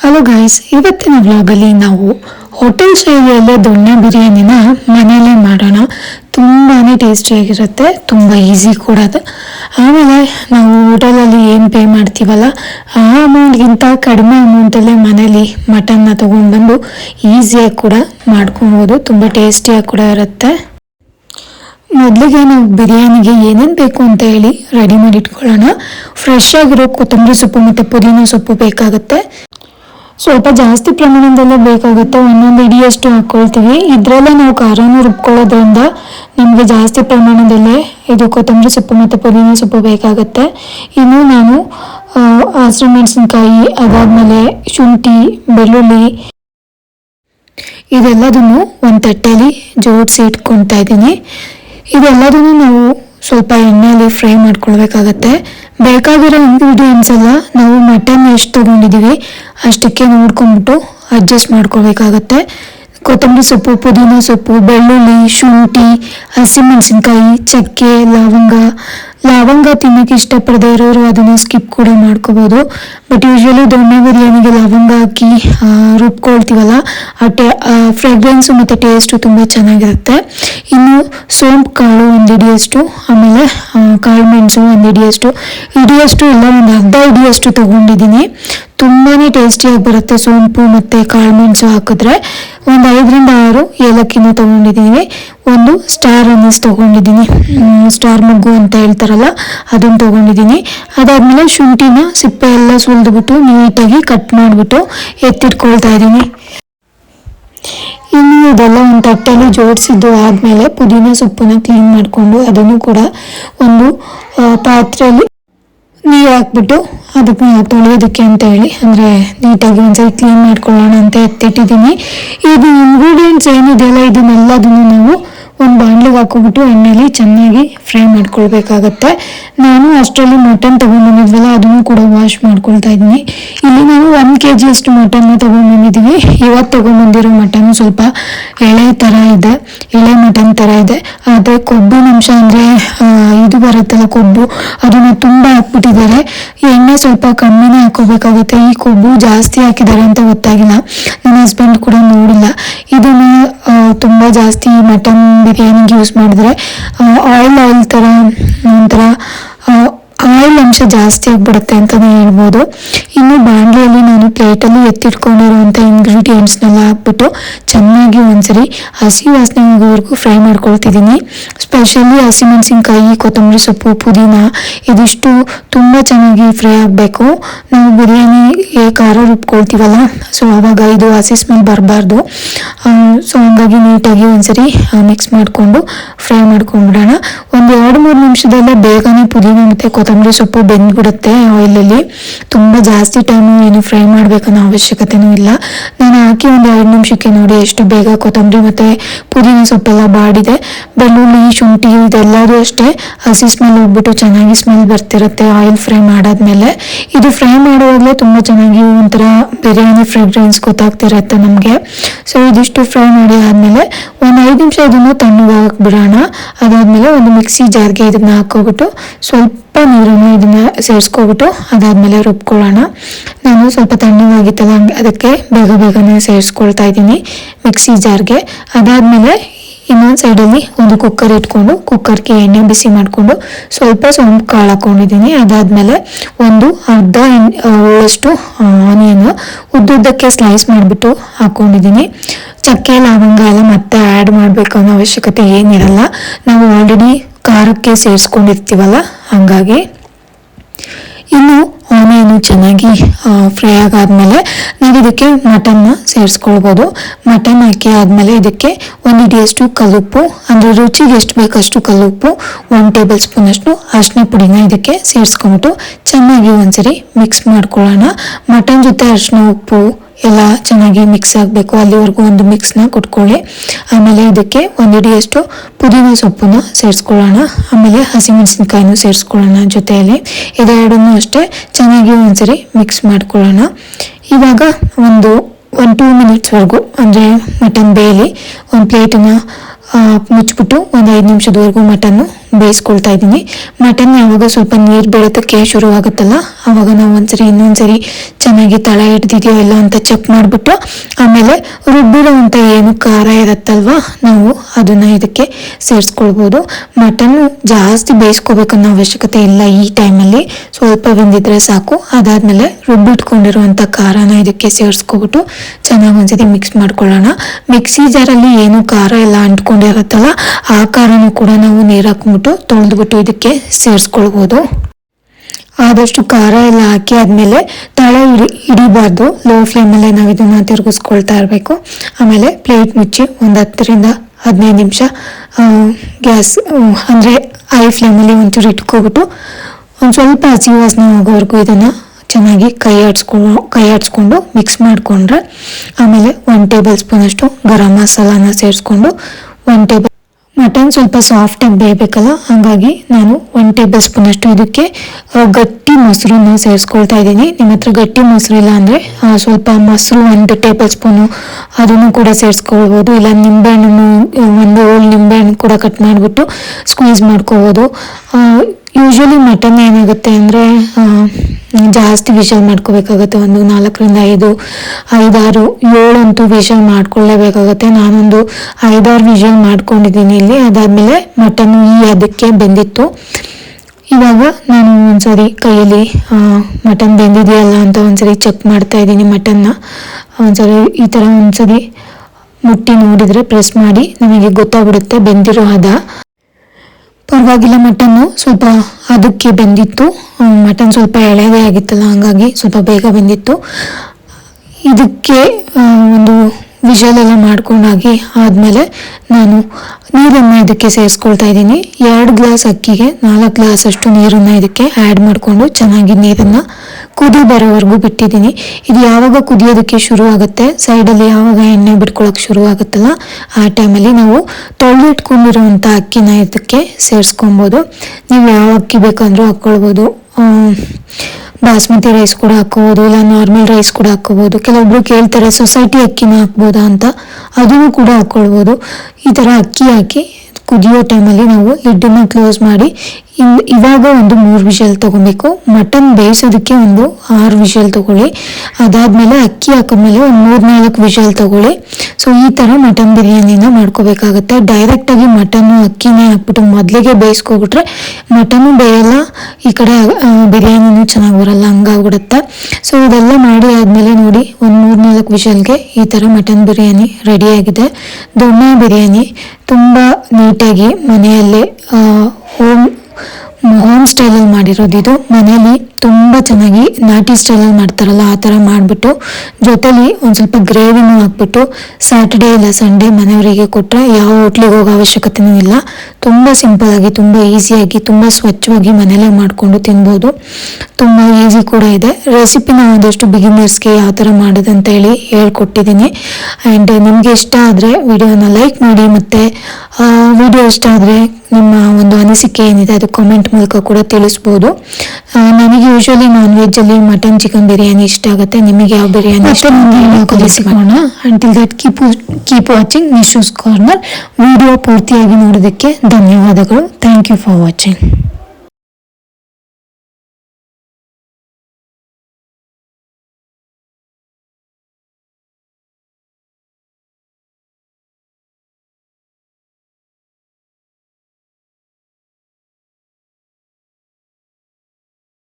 Hello guys ಇವತ್ತಿನ ವ್ಲಾಗಲ್ಲಿ ನಾವು ಹೋಟೆಲ್ ಶೈಲಿಯಲ್ಲೇ ದೊಣ್ಣೆ ಬಿರಿಯಾನಿನ ಮನೆಯಲ್ಲೇ ಮಾಡೋಣ. ತುಂಬಾ ಟೇಸ್ಟಿಯಾಗಿರುತ್ತೆ ತುಂಬ ಈಸಿ ಕೂಡ ಅದು. ಆಮೇಲೆ ನಾವು ಹೋಟೆಲಲ್ಲಿ ಏನು ಪೇ ಮಾಡ್ತೀವಲ್ಲ, ಆ ಅಮೌಂಟ್ಗಿಂತ ಕಡಿಮೆ ಅಮೌಂಟಲ್ಲೇ ಮನೇಲಿ ಮಟನ್ನ ತೊಗೊಂಡ್ಬಂದು ಈಸಿಯಾಗಿ ಕೂಡ ಮಾಡ್ಕೊಬೋದು, ತುಂಬ ಟೇಸ್ಟಿಯಾಗಿ ಕೂಡ ಇರುತ್ತೆ. ಮೊದಲಿಗೆ ನಾವು ಬಿರಿಯಾನಿಗೆ ಏನೇನು ಬೇಕು ಅಂತ ಹೇಳಿ ರೆಡಿ ಮಾಡಿ ಇಟ್ಕೊಳ್ಳೋಣ ಫ್ರೆಶ್ ಆಗಿರೋ ಕೊತ್ತಂಬರಿ ಸೊಪ್ಪು ಮತ್ತು ಪುದೀನ ಸೊಪ್ಪು ಬೇಕಾಗುತ್ತೆ. ಸ್ವಲ್ಪ ಜಾಸ್ತಿ ಪ್ರಮಾಣದಲ್ಲೇ ಬೇಕಾಗುತ್ತೆ. ಒಂದೊಂದು ಇಡಿಯಷ್ಟು ಹಾಕ್ಕೊಳ್ತೀವಿ ಇದರಲ್ಲೇ ನಾವು ಖಾರನೂ ರುಬ್ಕೊಳ್ಳೋದ್ರಿಂದ ನಮಗೆ ಜಾಸ್ತಿ ಪ್ರಮಾಣದಲ್ಲೇ ಇದು ಕೊತ್ತಂಬರಿ ಸೊಪ್ಪು ಮತ್ತು ಪುದೀನ ಸೊಪ್ಪು ಬೇಕಾಗುತ್ತೆ. ಇನ್ನು ನಾನು ಹಸಿರು ಮೆಣಸಿನ್ಕಾಯಿ, ಅದಾದಮೇಲೆ ಶುಂಠಿ, ಬೆಳ್ಳುಳ್ಳಿ ಇದೆಲ್ಲದನ್ನು ಒಂದು ತಟ್ಟೆಯಲ್ಲಿ ಜೋಡಿಸಿ ಇಟ್ಕೊತಾ ಇದ್ದೀನಿ. ಇದೆಲ್ಲದನ್ನು ನಾವು ಸ್ವಲ್ಪ ಎಣ್ಣೆಯಲ್ಲಿ ಫ್ರೈ ಮಾಡ್ಕೊಳ್ಬೇಕಾಗತ್ತೆ. ಬೇಕಾಗಿರೋ ಇಂಗ್ರೀಡಿಯೆಂಟ್ಸ್ ಎಲ್ಲ ನಾವು ಮಟನ್ ಎಷ್ಟು ತೊಗೊಂಡಿದ್ದೀವಿ, ಅಷ್ಟಕ್ಕೆ ನೋಡ್ಕೊಂಬಿಟ್ಟು ಅಡ್ಜಸ್ಟ್ ಮಾಡ್ಕೊಳ್ಬೇಕಾಗತ್ತೆ. ಕೊತ್ತಂಬರಿ ಸೊಪ್ಪು, ಪುದೀನ ಸೊಪ್ಪು, ಬೆಳ್ಳುಳ್ಳಿ, ಶುಂಠಿ ಹಸಿಮೆಣಸಿನ್ಕಾಯಿ ಚಕ್ಕೆ, ಲವಂಗ. ಲವಂಗ ತಿನ್ನೋಕೆ ಇಷ್ಟಪಡದೇ ಇರೋರು ಅದನ್ನು ಸ್ಕಿಪ್ ಕೂಡ ಮಾಡ್ಕೋಬೋದು. ಬಟ್ ಯೂಶ್ವಲಿ ದೊಣ್ಣೆ ಬಿರಿಯಾನಿಗೆ ಲವಂಗ ಹಾಕಿ ರುಬ್ಕೊಳ್ತೀವಲ್ಲ, ಆ ಟೇ ಫ್ರೆಗ್ರೆನ್ಸು ಮತ್ತು ಟೇಸ್ಟು ತುಂಬ ಚೆನ್ನಾಗಿರುತ್ತೆ. ಇನ್ನು ಸೋಂಪು ಕಾಳು ಒಂದು ಇಡಿಯಷ್ಟು ಆಮೇಲೆ ಕಾಳು ಮೆಣಸು ಒಂದು ಇಡಿಯಷ್ಟು ಇಡಿಯಷ್ಟು ಇಲ್ಲ, ಒಂದು ಅರ್ಧ ಇಡಿಯಷ್ಟು ತೊಗೊಂಡಿದ್ದೀನಿ. ತುಂಬಾ ಟೇಸ್ಟಿಯಾಗಿ ಬರುತ್ತೆ ಸೋಂಪು ಮತ್ತು ಕಾಳು ಮೆಣಸು ಹಾಕಿದ್ರೆ. ಒಂದು ಐದರಿಂದ ಆರು ಏಲಕ್ಕಿನ ತೊಗೊಂಡಿದ್ದೀನಿ. ಒಂದು ಸ್ಟಾರ್ ಅನ್ನಿಸ್ ತೊಗೊಂಡಿದ್ದೀನಿ. ಸ್ಟಾರ್ ಮಗ್ಗು ಅಂತ ಹೇಳ್ತಾರಲ್ಲ, ಅದನ್ನು ತೊಗೊಂಡಿದ್ದೀನಿ. ಅದಾದಮೇಲೆ ಶುಂಠಿನ ಸಿಪ್ಪೆ ಎಲ್ಲ ಸುಲಿದ್ಬಿಟ್ಟು ನೀಟಾಗಿ ಕಟ್ ಮಾಡಿಬಿಟ್ಟು ಎತ್ತಿಟ್ಕೊಳ್ತಾ ಇದ್ದೀನಿ. ಇನ್ನು ಇದೆಲ್ಲ ಒಂದು ತಟ್ಟೆಯಲ್ಲಿ ಜೋಡಿಸಿದ್ದು ಆದಮೇಲೆ ಪುದೀನ ಸೊಪ್ಪನ್ನ ಕ್ಲೀನ್ ಮಾಡಿಕೊಂಡು ಅದನ್ನು ಕೂಡ ಒಂದು ಪಾತ್ರೆಯಲ್ಲಿ ನೀರು ಹಾಕ್ಬಿಟ್ಟು ಅದಕ್ಕೆ ತೊಳೆಯೋದಕ್ಕೆ ಅಂತ ಹೇಳಿ, ಅಂದರೆ ನೀಟಾಗಿ ಒಂದ್ಸರಿ ಕ್ಲೀನ್ ಮಾಡ್ಕೊಳ್ಳೋಣ ಅಂತ ಎತ್ತಿಟ್ಟಿದ್ದೀನಿ. ಇದು ಇಂಗ್ರೀಡಿಯೆಂಟ್ಸ್ ಏನಿದೆಯಲ್ಲ, ಇದನ್ನೆಲ್ಲದನ್ನು ನಾವು ಒಂದು ಬಾಣಲಿಗೆ ಹಾಕೋಬಿಟ್ಟು ಎಣ್ಣೆಲಿ ಚೆನ್ನಾಗಿ ಫ್ರೈ ಮಾಡ್ಕೊಳ್ಬೇಕಾಗತ್ತೆ. ನಾನು ಅಷ್ಟರಲ್ಲಿ ಮಟನ್ ತೊಗೊಂಡ್ಬಂದಿದ್ವಲ್ಲ, ಅದನ್ನು ಕೂಡ ವಾಶ್ ಮಾಡ್ಕೊಳ್ತಾ ಇದ್ದೀನಿ. ಇಲ್ಲಿ ನಾವು ಒನ್ ಕೆ ಜಿಯಷ್ಟು ಮಟನ್ನ ತೊಗೊಂಡ್ಬಂದಿದ್ದೀವಿ. ಇವತ್ತು ತೊಗೊಂಡ್ಬಂದಿರೋ ಮಟನ್ ಸ್ವಲ್ಪ ಎಳೆ ಥರ ಇದೆ, ಎಳೆ ಮಟನ್ ಥರ ಇದೆ. ಆದರೆ ಕೊಬ್ಬಿನ ಅಂಶ ಅಂದರೆ ಇದು ಬರುತ್ತಲ್ಲ ಕೊಬ್ಬು? ಅದನ್ನು ತುಂಬ ಹಾಕ್ಬಿಟ್ಟಿದ್ದಾರೆ. ಎಣ್ಣೆ ಸ್ವಲ್ಪ ಕಮ್ಮಿನೇ ಹಾಕೋಬೇಕಾಗುತ್ತೆ ಈ ಕೊಬ್ಬು ಜಾಸ್ತಿ ಹಾಕಿದ್ದಾರೆ ಅಂತ ಗೊತ್ತಾಗಿಲ್ಲ. ನನ್ನ ಹಸ್ಬೆಂಡ್ ಕೂಡ ನೋಡಿಲ್ಲ. ಇದನ್ನು ತುಂಬ ಜಾಸ್ತಿ ಮಟನ್ ಬಿರಿಯಾನಿಗೆ ಯೂಸ್ ಮಾಡಿದ್ರೆ ಆಯಿಲ್ ಆಯಿಲ್ ಥರ ಒಂಥರ ಆಯಿಲ್ ಅಂಶ ಜಾಸ್ತಿ ಆಗಿಬಿಡುತ್ತೆ ಅಂತಲೇ ಹೇಳ್ಬೋದು. ಇನ್ನು ಬಾಂಡ್ಲಿಯಲ್ಲಿ ನಾನು ಪ್ಲೇಟಲ್ಲಿ ಎತ್ತಿಟ್ಕೊಂಡಿರುವಂಥ ಇಂಗ್ರೀಡಿಯೆಂಟ್ಸ್ನೆಲ್ಲ ಹಾಕ್ಬಿಟ್ಟು ಚೆನ್ನಾಗಿ ಒಂದ್ಸರಿ ಹಸಿ ವಾಸನೆ ಹೋಗೋವರೆಗೂ ಫ್ರೈ ಮಾಡ್ಕೊಳ್ತಿದ್ದೀನಿ. ಸ್ಪೆಷಲಿ ಹಸಿಮೆಣಸಿನ್ಕಾಯಿ ಕೊತ್ತಂಬರಿ ಸೊಪ್ಪು, ಪುದೀನ ಇದಿಷ್ಟು ತುಂಬ ಚೆನ್ನಾಗಿ ಫ್ರೈ ಆಗಬೇಕು. ನಾವು ಬಿರಿಯಾನಿಗೆ ಖಾರ ರುಬ್ಕೊಳ್ತೀವಲ್ಲ, ಸೊ ಆವಾಗ ಇದು ಹಸಿ ಸ್ಮೆಲ್ ಬರಬಾರ್ದು. ಸೊ ಹಂಗಾಗಿ ನೀಟಾಗಿ ಒಂದ್ಸರಿ ಮಿಕ್ಸ್ ಮಾಡಿಕೊಂಡು ಫ್ರೈ ಮಾಡ್ಕೊಂಡ್ಬಿಡೋಣ. ಒಂದು ಎರಡು ಮೂರು ನಿಮಿಷದಲ್ಲೇ ಬೇಗನೆ ಪುದೀನ ಮತ್ತು ಕೊತ್ತಂಬರಿ ಸೊಪ್ಪು ಬೆಂದ್ಬಿಡುತ್ತೆ ಆಯಿಲಲ್ಲಿ ತುಂಬ ಜಾಸ್ತಿ ಟೈಮು ಏನು ಫ್ರೈ ಮಾಡಬೇಕನ್ನೋ ಅವಶ್ಯಕತೆನೂ ಇಲ್ಲ. ನಾನು ಹಾಕಿ ಒಂದು ಎರಡು ನಿಮಿಷಕ್ಕೆ ನೋಡಿ ಎಷ್ಟು ಬೇಗ ಕೊತ್ತಂಬರಿ ಮತ್ತು ಪುದೀನ ಸೊಪ್ಪೆಲ್ಲ ಬಾಡಿದೆ. ಬೆಳ್ಳುಳ್ಳಿ, ಶುಂಠಿ ಇದೆಲ್ಲದೂ ಅಷ್ಟೇ. ಹಸಿ ಸ್ಮೆಲ್ ಹೋಗ್ಬಿಟ್ಟು ಚೆನ್ನಾಗಿ ಸ್ಮೆಲ್ ಬರ್ತಿರುತ್ತೆ ಆಯಿಲ್ ಫ್ರೈ ಮಾಡಾದ್ಮೇಲೆ. ಇದು ಫ್ರೈ ಮಾಡುವಾಗಲೇ ತುಂಬ ಚೆನ್ನಾಗಿ ಒಂಥರ ಬಿರಿಯಾನಿ ಫ್ರೆಗ್ರೆನ್ಸ್ ಗೊತ್ತಾಗ್ತಿರತ್ತೆ ನಮಗೆ. ಸೊ ಇದಿಷ್ಟು ಫ್ರೈ ಮಾಡಿ ಆದಮೇಲೆ ಒಂದು ಐದು ನಿಮಿಷ ಇದನ್ನು ತಣ್ಣಗೆ ಬಿಡೋಣ. ಅದಾದಮೇಲೆ ಒಂದು ಮಿಕ್ಸಿ ಜಾರ್ಗೆ ಇದನ್ನ ಹಾಕೋಬಿಟ್ಟು ಸ್ವಲ್ಪ ನೀರನ್ನು ಇದನ್ನು ಸೇರಿಸ್ಕೊಬಿಟ್ಟು ಅದಾದಮೇಲೆ ರುಬ್ಕೊಳ್ಳೋಣ. ನಾನು ಸ್ವಲ್ಪ ತಣ್ಣಗಾಗಿತ್ತಲ್ಲ ಅದಕ್ಕೆ ಬೇಗ ಬೇಗನೆ ಸೇರಿಸ್ಕೊಳ್ತಾ ಇದ್ದೀನಿ ಮಿಕ್ಸಿ ಜಾರ್ಗೆ. ಅದಾದಮೇಲೆ ಇನ್ನೊಂದು ಸೈಡಲ್ಲಿ ಒಂದು ಕುಕ್ಕರ್ ಇಟ್ಕೊಂಡು ಕುಕ್ಕರ್ಗೆ ಎಣ್ಣೆ ಬಿಸಿ ಮಾಡಿಕೊಂಡು ಸ್ವಲ್ಪ ಸೋಂಪು ಕಾಳು ಹಾಕೊಂಡಿದ್ದೀನಿ. ಅದಾದಮೇಲೆ ಒಂದು ಅರ್ಧ ಎಣ್ಣೆಷ್ಟು ಆ, ಉಳ್ಳಷ್ಟು ಆನಿಯನ್ ಉದ್ದುದ್ದಕ್ಕೆ ಸ್ಲೈಸ್ ಮಾಡಿಬಿಟ್ಟು ಹಾಕ್ಕೊಂಡಿದ್ದೀನಿ ಚಕ್ಕೆ ಲವಂಗ ಎಲ್ಲ ಮತ್ತೆ ಆ್ಯಡ್ ಮಾಡಬೇಕು ಅನ್ನೋ ಅವಶ್ಯಕತೆ ಏನಿರಲ್ಲ. ನಾವು ಆಲ್ರೆಡಿ ಖಾರಕ್ಕೆ ಸೇರಿಸ್ಕೊಂಡಿರ್ತೀವಲ್ಲ, ಹಾಗಾಗಿ ಇನ್ನು ಆನಿಯನು ಚೆನ್ನಾಗಿ ಫ್ರೈ ಆದಮೇಲೆ ನಾವು ಇದಕ್ಕೆ ಮಟನ್ನ ಸೇರಿಸ್ಕೊಳ್ಬೋದು. ಮಟನ್ ಹಾಕಿ ಆದಮೇಲೆ ಇದಕ್ಕೆ ಒಂದು ಇಡಿಯಷ್ಟು ಕಲ್ಲುಪ್ಪು, ಅಂದರೆ ರುಚಿಗೆ ಎಷ್ಟು ಬೇಕಷ್ಟು ಕಲ್ಲುಪ್ಪು ಒನ್ ಟೇಬಲ್ ಸ್ಪೂನ್ ಅಷ್ಟು ಅರಿಶಿನ ಪುಡಿನ ಇದಕ್ಕೆ ಸೇರಿಸ್ಕೊಂಬಿಟ್ಟು ಚೆನ್ನಾಗಿ ಒಂದ್ಸರಿ ಮಿಕ್ಸ್ ಮಾಡ್ಕೊಳ್ಳೋಣ. ಮಟನ್ ಜೊತೆ ಅರಿಶಿನ ಉಪ್ಪು ಎಲ್ಲ ಚೆನ್ನಾಗಿ ಮಿಕ್ಸ್ ಆಗಬೇಕು. ಅಲ್ಲಿವರೆಗೂ ಒಂದು ಮಿಕ್ಸ್ನ ಕೊಟ್ಕೊಳ್ಳಿ. ಆಮೇಲೆ ಇದಕ್ಕೆ ಒಂದು ಇಡಿಯಷ್ಟು ಪುದೀನ ಸೊಪ್ಪನ್ನ ಸೇರಿಸ್ಕೊಳ್ಳೋಣ. ಆಮೇಲೆ ಹಸಿಮೆಣಸಿನ್ಕಾಯಿನೂ ಸೇರಿಸ್ಕೊಳ್ಳೋಣ ಜೊತೆಯಲ್ಲಿ. ಇದೆರಡನ್ನೂ ಅಷ್ಟೇ ಚೆನ್ನಾಗಿ ಒಂದ್ಸರಿ ಮಿಕ್ಸ್ ಮಾಡ್ಕೊಳ್ಳೋಣ. ಇವಾಗ ಒಂದು ಒಂದು ಟೂ ಮಿನಿಟ್ಸ್ವರೆಗೂ ಅಂದರೆ ಮಟನ್ ಬೇಯಲಿ ಒಂದು ಪ್ಲೇಟನ್ನ ಆ, ಮುಚ್ಬಿಟ್ಟು ಒಂದು ಐದು ನಿಮಿಷದವರೆಗೂ ಮಟನ್ನು ಬೇಯಿಸ್ಕೊಳ್ತಾ ಇದ್ದೀನಿ. ಮಟನ್ ಯಾವಾಗ ಸ್ವಲ್ಪ ನೀರು ಬೀಳೋದಕ್ಕೆ ಶುರುವಾಗುತ್ತಲ್ಲ ಆವಾಗ ನಾವು ಒಂದ್ಸರಿ ಇನ್ನೊಂದ್ಸರಿ ಚೆನ್ನಾಗಿ ತಳ ಹಿಡ್ದಿದೆಯೋ ಇಲ್ಲ ಅಂತ ಚೆಕ್ ಮಾಡಿಬಿಟ್ಟು ಆಮೇಲೆ ರುಬ್ಬಿಡುವಂಥ ಏನು ಖಾರ ಇರುತ್ತಲ್ವ ನಾವು ಅದನ್ನು ಇದಕ್ಕೆ ಸೇರಿಸ್ಕೊಳ್ಬೋದು. ಮಟನ್ನು ಜಾಸ್ತಿ ಬೇಯಿಸ್ಕೋಬೇಕನ್ನೋ ಅವಶ್ಯಕತೆ ಇಲ್ಲ ಈ ಟೈಮಲ್ಲಿ. ಸ್ವಲ್ಪ ಬಂದಿದ್ರೆ ಸಾಕು. ಅದಾದಮೇಲೆ ರುಬ್ಬಿಟ್ಕೊಂಡಿರುವಂಥ ಖಾರನ ಇದಕ್ಕೆ ಸೇರಿಸ್ಕೊಬಿಟ್ಟು ಚೆನ್ನಾಗಿ ಒಂದ್ಸತಿ ಮಿಕ್ಸ್ ಮಾಡ್ಕೊಳ್ಳೋಣ. ಮಿಕ್ಸಿ ಜಾರಲ್ಲಿ ಏನು ಖಾರ ಎಲ್ಲ ಅಂಟ್ಕೊಂಡಿರುತ್ತಲ್ಲ ಆ ಖಾರನೂ ಕೂಡ ನಾವು ನೀರು ಹಾಕ್ಬಿಟ್ಟು ತೊಳೆದ್ಬಿಟ್ಟು ಇದಕ್ಕೆ ಸೇರಿಸ್ಕೊಳ್ಬೋದು. ಆದಷ್ಟು ಖಾರ ಎಲ್ಲ ಹಾಕಿ ಆದಮೇಲೆ ತಳ ಹಿಡಿ ಹಿಡಿಬಾರ್ದು ಲೋ ಫ್ಲೇಮಲ್ಲೇ ನಾವು ಇದನ್ನು ತಿರುಗಿಸ್ಕೊಳ್ತಾ ಇರಬೇಕು. ಆಮೇಲೆ ಪ್ಲೇಟ್ ಮುಚ್ಚಿ ಒಂದು ಹತ್ತರಿಂದ ಹದಿನೈದು ನಿಮಿಷ ಗ್ಯಾಸ್ ಅಂದರೆ ಐ ಫ್ಲೇಮಲ್ಲಿ ಒಂಚೂರು ಇಟ್ಕೊಬಿಟ್ಟು ಒಂದು ಸ್ವಲ್ಪ ಹಸಿ ವಾಸನೆ ಹೋಗೋವರೆಗೂ ಇದನ್ನು ಚೆನ್ನಾಗಿ ಕೈ ಆಡಿಸ್ಕೊಂಡು ಕೈ ಆಡಿಸ್ಕೊಂಡು ಮಿಕ್ಸ್ ಮಾಡಿಕೊಂಡ್ರೆ ಆಮೇಲೆ ಒನ್ ಟೇಬಲ್ ಸ್ಪೂನಷ್ಟು ಗರಂ ಮಸಾಲಾನ ಸೇರಿಸ್ಕೊಂಡು ಒನ್ ಟೇಬಲ್ ಮಟನ್ ಸ್ವಲ್ಪ ಸಾಫ್ಟಾಗಿ ಬೇಯಬೇಕಲ್ಲ? ಹಾಗಾಗಿ ನಾನು ಒನ್ ಟೇಬಲ್ ಸ್ಪೂನ್ ಅಷ್ಟು ಇದಕ್ಕೆ ಗಟ್ಟಿ ಮೊಸರನ್ನ ಸೇರಿಸ್ಕೊಳ್ತಾ ಇದ್ದೀನಿ. ನಿಮ್ಮ ಹತ್ರ ಗಟ್ಟಿ ಮೊಸರು ಇಲ್ಲ ಅಂದರೆ ಸ್ವಲ್ಪ ಮೊಸರು ಒಂದು ಟೇಬಲ್ ಸ್ಪೂನು ಅದನ್ನು ಕೂಡ ಸೇರಿಸ್ಕೊಳ್ಬೋದು. ಇಲ್ಲ ನಿಂಬೆಹಣ್ಣು ಒಂದು ಹೋಳು ನಿಂಬೆಹಣ್ಣು ಕೂಡ ಕಟ್ ಮಾಡಿಬಿಟ್ಟು ಸ್ಕ್ವೀಸ್ ಮಾಡ್ಕೋಬೋದು ಯೂಶ್ವಲಿ ಮಟನ್ ಏನಾಗುತ್ತೆ ಅಂದರೆ ಜಾಸ್ತಿ ವಿಷಲ್ ಮಾಡ್ಕೋಬೇಕಾಗತ್ತೆ. ಒಂದು ನಾಲ್ಕರಿಂದ ಐದು, ಐದಾರು ಏಳಂತೂ ವಿಷಲ್ ಮಾಡ್ಕೊಳ್ಳೇಬೇಕಾಗತ್ತೆ. ನಾನೊಂದು ಐದಾರು ವಿಷಲ್ ಮಾಡ್ಕೊಂಡಿದ್ದೀನಿ ಇಲ್ಲಿ. ಅದಾದಮೇಲೆ ಮಟನ್ ಈ ಅದಕ್ಕೆ ಬೆಂದಿತ್ತು. ಇವಾಗ ನಾನು ಒಂದ್ಸರಿ ಕೈಯಲ್ಲಿ ಮಟನ್ ಬೆಂದಿದೆಯಲ್ಲ ಅಂತ ಒಂದ್ಸರಿ ಚೆಕ್ ಮಾಡ್ತಾ ಇದ್ದೀನಿ ಮಟನ್ನ ಒಂದ್ಸರಿ ಈ ಥರ ಒಂದ್ಸರಿ ಮುಟ್ಟಿ ನೋಡಿದರೆ ಪ್ರೆಸ್ ಮಾಡಿ, ನಮಗೆ ಗೊತ್ತಾಗ್ಬಿಡುತ್ತೆ, ಬೆಂದಿರೋ ಹದ. ಪರವಾಗಿಲ್ಲ ಮಟನ್ನು. ಸ್ವಲ್ಪ ಅದಕ್ಕೆ ಬೆಂದಿತ್ತು. ಮಟನ್ ಸ್ವಲ್ಪ ಎಳೆದೇ ಆಗಿತ್ತಲ್ಲ, ಹಾಗಾಗಿ ಸ್ವಲ್ಪ ಬೇಗ ಬೆಂದಿತ್ತು. ಇದಕ್ಕೆ ಒಂದು ವಿಷಲೆಲ್ಲ ಮಾಡ್ಕೊಂಡಾಗಿ ಆದಮೇಲೆ ನಾನು ನೀರನ್ನು ಇದಕ್ಕೆ ಸೇರಿಸ್ಕೊಳ್ತಾ ಇದ್ದೀನಿ. ಎರಡು ಗ್ಲಾಸ್ ಅಕ್ಕಿಗೆ ನಾಲ್ಕು ಗ್ಲಾಸ್ ಅಷ್ಟು ನೀರನ್ನು ಇದಕ್ಕೆ ಆ್ಯಡ್ ಮಾಡಿಕೊಂಡು ಚೆನ್ನಾಗಿ ನೀರನ್ನು ಕುದಿ ಬರೋವರೆಗೂ ಬಿಟ್ಟಿದ್ದೀನಿ. ಇದು ಯಾವಾಗ ಕುದಿಯೋದಕ್ಕೆ ಶುರು ಆಗುತ್ತೆ? ಸೈಡಲ್ಲಿ ಯಾವಾಗ ಎಣ್ಣೆ ಬಿಟ್ಕೊಳಕ್ಕೆ ಶುರು ಆಗುತ್ತಲ್ಲ? ಆ ಟೈಮಲ್ಲಿ ನಾವು ತೊಳೆದಿಟ್ಕೊಂಡಿರುವಂಥ ಅಕ್ಕಿನ ಇದಕ್ಕೆ ಸೇರಿಸ್ಕೊಬೋದು. ನೀವು ಯಾವ ಅಕ್ಕಿ ಬೇಕಂದ್ರೂ ಹಾಕ್ಕೊಳ್ಬೋದು. ಬಾಸ್ಮತಿ ರೈಸ್ ಕೂಡ ಹಾಕ್ಕೋಬೋದು, ಇಲ್ಲ ನಾರ್ಮಲ್ ರೈಸ್ ಕೂಡ ಹಾಕೋಬೋದು ಕೆಲವೊಬ್ರು ಕೇಳ್ತಾರೆ, ಸೊಸೈಟಿ ಅಕ್ಕಿನ ಹಾಕ್ಬೋದಾ ಅಂತ? ಅದನ್ನು ಕೂಡ ಹಾಕ್ಕೊಳ್ಬೋದು. ಈ ಥರ ಅಕ್ಕಿ ಹಾಕಿ ಕುದಿಯೋ ಟೈಮಲ್ಲಿ ನಾವು ಲಿಡ್ಡನ್ನು ಕ್ಲೋಸ್ ಮಾಡಿ ಇನ್ ಇವಾಗ ಒಂದು ಮೂರು ವಿಷಲ್ ತೊಗೊಬೇಕು. ಮಟನ್ ಬೇಯಿಸೋದಕ್ಕೆ ಒಂದು ಆರು ವಿಷಲ್ ತೊಗೊಳ್ಳಿ. ಅದಾದಮೇಲೆ ಅಕ್ಕಿ ಹಾಕಿದ್ಮೇಲೆ ಒಂದು ಮೂರು ನಾಲ್ಕು ವಿಷಲ್ ತೊಗೊಳ್ಳಿ. ಸೊ ಈ ಥರ ಮಟನ್ ಬಿರಿಯಾನಿನ ಮಾಡ್ಕೋಬೇಕಾಗುತ್ತೆ. ಡೈರೆಕ್ಟಾಗಿ ಮಟನ್ನು ಅಕ್ಕಿನೇ ಹಾಕ್ಬಿಟ್ಟು ಮೊದಲಿಗೆ ಬೇಯಿಸ್ಕೊಬಿಟ್ರೆ ಮಟನ್ನು ಬೇಯಲ್ಲ, ಈ ಕಡೆ ಬಿರಿಯಾನಿನೂ ಚೆನ್ನಾಗಿ ಬರಲ್ಲ, ಹಂಗಾಗ್ಬಿಡುತ್ತೆ. ಸೊ ಇದೆಲ್ಲ ಮಾಡಿ ಆದಮೇಲೆ ನೋಡಿ, ಒಂದು ಮೂರು ನಾಲ್ಕು ವಿಷಲ್ಗೆ ಈ ಥರ ಮಟನ್ ಬಿರಿಯಾನಿ ರೆಡಿಯಾಗಿದೆ. ದೊಣ್ಣೆ ಬಿರಿಯಾನಿ ತುಂಬ ನೀಟಾಗಿ ಮನೆಯಲ್ಲೇ ಹೋಮ್ ಹೋಮ್ ಸ್ಟೈಲಲ್ಲಿ ಮಾಡಿರೋದು ಇದು ಮನೇಲಿ ತುಂಬ ಚೆನ್ನಾಗಿ ನಾಟಿ ಸ್ಟೈಲಲ್ಲಿ ಮಾಡ್ತಾರಲ್ಲ, ಆ ಥರ ಮಾಡಿಬಿಟ್ಟು ಜೊತೆಲಿ ಒಂದು ಸ್ವಲ್ಪ ಗ್ರೇವಿನೂ ಹಾಕ್ಬಿಟ್ಟು ಸ್ಯಾಟರ್ಡೇ ಇಲ್ಲ ಸಂಡೇ ಮನೆಯವರಿಗೆ ಕೊಟ್ಟರೆ ಯಾವ ಹೋಟ್ಲಿಗೆ ಹೋಗೋ ಅವಶ್ಯಕತೆಯೂ ಇಲ್ಲ. ತುಂಬ ಸಿಂಪಲಾಗಿ ತುಂಬ ಈಸಿಯಾಗಿ ತುಂಬ ಸ್ವಚ್ಛವಾಗಿ ಮನೆಯಲ್ಲೇ ಮಾಡಿಕೊಂಡು ತಿನ್ಬೋದು. ತುಂಬ ಈಸಿ ಕೂಡ ಇದೆ. ರೆಸಿಪಿನ ಒಂದಷ್ಟು ಬಿಗಿನರ್ಸ್ಗೆ ಯಾವ ಥರ ಮಾಡೋದಂತ ಹೇಳಿ ಹೇಳ್ಕೊಟ್ಟಿದ್ದೀನಿ. ಆ್ಯಂಡ್ ನಿಮಗೆ ಇಷ್ಟ ಆದರೆ ವಿಡಿಯೋನ ಲೈಕ್ ಮಾಡಿ ಮತ್ತು ವಿಡಿಯೋ ಇಷ್ಟ ಆದರೆ ನಿಮ್ಮ ಒಂದು ಅನಿಸಿಕೆ ಏನಿದೆ ಅದು ಕಾಮೆಂಟ್ ಮೂಲಕ ಕೂಡ ತಿಳಿಸ್ಬೋದು. ನನಗೆ ಯೂಶಲಿ ನಾನ್ ವೆಜ್ ಅಲ್ಲಿ ಮಟನ್ ಚಿಕನ್ ಬಿರಿಯಾನಿ ಇಷ್ಟ ಆಗುತ್ತೆ. ನಿಮಗೆ ಯಾವ ಬಿರಿಯಾನಿ ಇಷ್ಟ ಕಲಿಸಿಕೋಣ until that keep keep watching Nishu's corner video ಪೂರ್ತಿಯಾಗಿ ನೋಡೋದಕ್ಕೆ ಧನ್ಯವಾದಗಳು. Thank you for watching